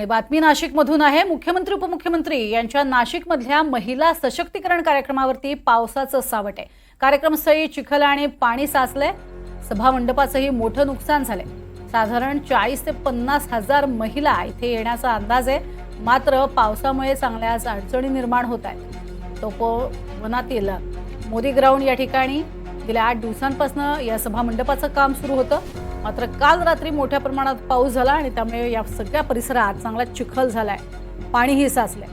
आणि बातमी नाशिकमधून आहे. मुख्यमंत्री उपमुख्यमंत्री यांच्या नाशिकमधल्या महिला सशक्तीकरण कार्यक्रमावरती पावसाचं सावट आहे. कार्यक्रमस्थळी चिखल आणि पाणी साचलंय. सभा मंडपाचंही मोठं नुकसान झालंय. साधारण चाळीस ते पन्नास हजार महिला इथे येण्याचा अंदाज आहे. मात्र पावसामुळे चांगल्याच अडचणी निर्माण होत आहेत. तपोवनातील मोदी ग्राउंड या ठिकाणी गेल्या आठ दिवसांपासून या सभा मंडपाचं काम सुरू होतं. मात्र काल रात्री मोठ्या प्रमाणात पाऊस झाला आणि त्यामुळे या सगळ्या परिसरात चांगला चिखल झालाय. पाणीही साचलंय.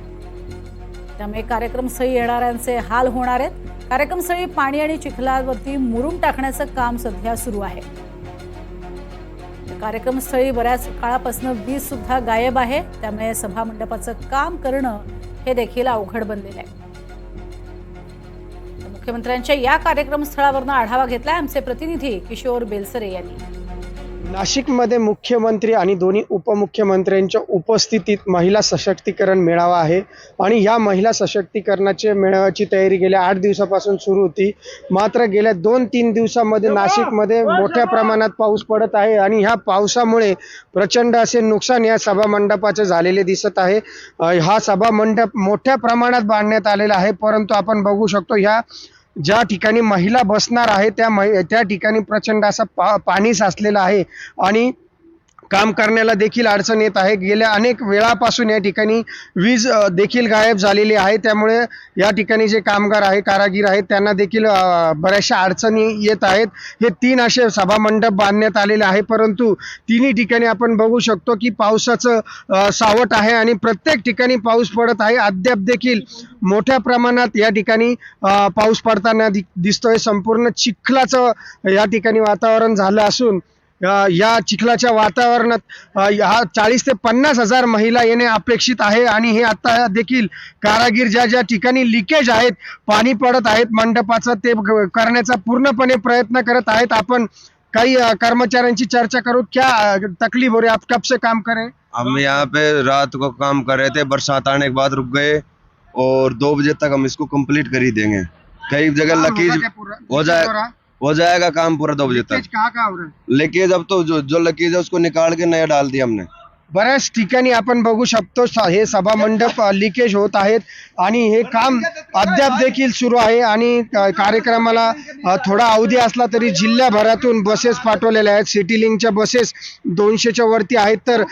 त्यामुळे कार्यक्रमस्थळी येणाऱ्यांचे हाल होणार आहेत. कार्यक्रमस्थळी पाणी आणि चिखलावरती मुरुम टाकण्याचं काम सध्या सुरू आहे. कार्यक्रमस्थळी बऱ्याच काळापासून वीज सुद्धा गायब आहे. त्यामुळे सभा मंडपाचं काम करणं हे देखील अवघड बनलेलं आहे. मुख्यमंत्र्यांच्या या कार्यक्रम स्थळावरनं आढावा घेतलाय आमचे प्रतिनिधी किशोर बेलसरे यांनी. नाशिकमध्ये मुख्यमंत्री आणि दोन्ही उपमुख्यमंत्र्यांच्या उपस्थितीत महिला सशक्तीकरण मेळावा आहे आणि या महिला सशक्तीकरणाच्या मेळाव्याची तयारी गेल्या आठ दिवसापासून सुरू होती. मात्र गेल्या दोन तीन दिवसामध्ये नाशिकमध्ये मोठ्या प्रमाणात पाऊस पडत आहे आणि ह्या पावसामुळे प्रचंड असे नुकसान या सभा मंडपाचे झालेले दिसत आहे. हा सभा मंडप मोठ्या प्रमाणात बांधण्यात आलेला आहे परंतु आपण बघू शकतो ह्या ज्या ठिकाणी महिला बसणार आहे त्या महि त्या ठिकाणी प्रचंड असं पा पाणी साचलेलं आहे. आणि काम करण्याला देखील अडचण येत आहे. गेल्या अनेक वेळापासून या ठिकाणी वीज देखील गायब झालेली आहे. त्यामुळे या ठिकाणी जे कामगार आहे कारागीर आहेत त्यांना देखील बऱ्याचशा अडचणी येत आहेत. हे तीन असे सभामंडप बांधण्यात आलेले आहे. परंतु तिन्ही ठिकाणी आपण बघू शकतो की पावसाचं सावट आहे आणि प्रत्येक ठिकाणी पाऊस पडत आहे. अद्याप देखील मोठ्या प्रमाणात या ठिकाणी पाऊस पडताना दि दिसतोय. संपूर्ण चिखलाचं या ठिकाणी वातावरण झालं असून या चिखलाच्या वातावरणात हा चाळीस ते पन्नास हजार महिला येणे अपेक्षित आहे आणि हे आता देखील कारागीर ज्या ज्या ठिकाणी लिकेज आहेत पाणी पडत आहेत मंडपाचं ते करण्याचा पूर्णपणे प्रयत्न करत आहेत. आपण काही कर्मचाऱ्यांची चर्चा करू. क्या तकलीफ हो रही है? आप कब से काम करें हम यहाँ पे रात को काम कर रहे थे बरसात आने के बाद रुक गए और दो बजे तक हम इसको कंप्लीट कर ही देंगे। कई जगह लकीज पूरा? हो जाए। हो जाएगा काम पूरा दो बजे तक लीकेज अब तो जो जो लकीज है उसको निकाल के नया डाल दिया हमने। बऱ्याच ठिकाणी आपण बघू शकतो हे सभा मंडप लिकेज होत आहेत आणि हे काम अद्याप देखील सुरू आहे आणि कार्यक्रमाला थोडा अवधी असला तरी जिल्ह्याभरातून बसेस पाठवलेल्या आहेत. सिटी लिंकच्या बसेस दोनशेच्या वरती आहेत. तर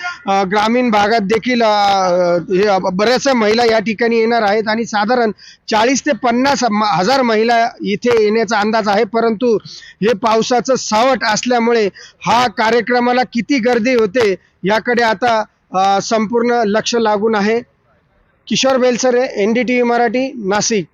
ग्रामीण भागात देखील हे बऱ्याचशा महिला या ठिकाणी येणार आहेत आणि साधारण चाळीस ते पन्नास हजार महिला इथे येण्याचा अंदाज आहे. परंतु हे पावसाचं सावट असल्यामुळे हा कार्यक्रमाला किती गर्दी होते याकडे आता संपूर्ण लक्ष लागून आहे. Kishor Belsare N D T V Marathi Nashik.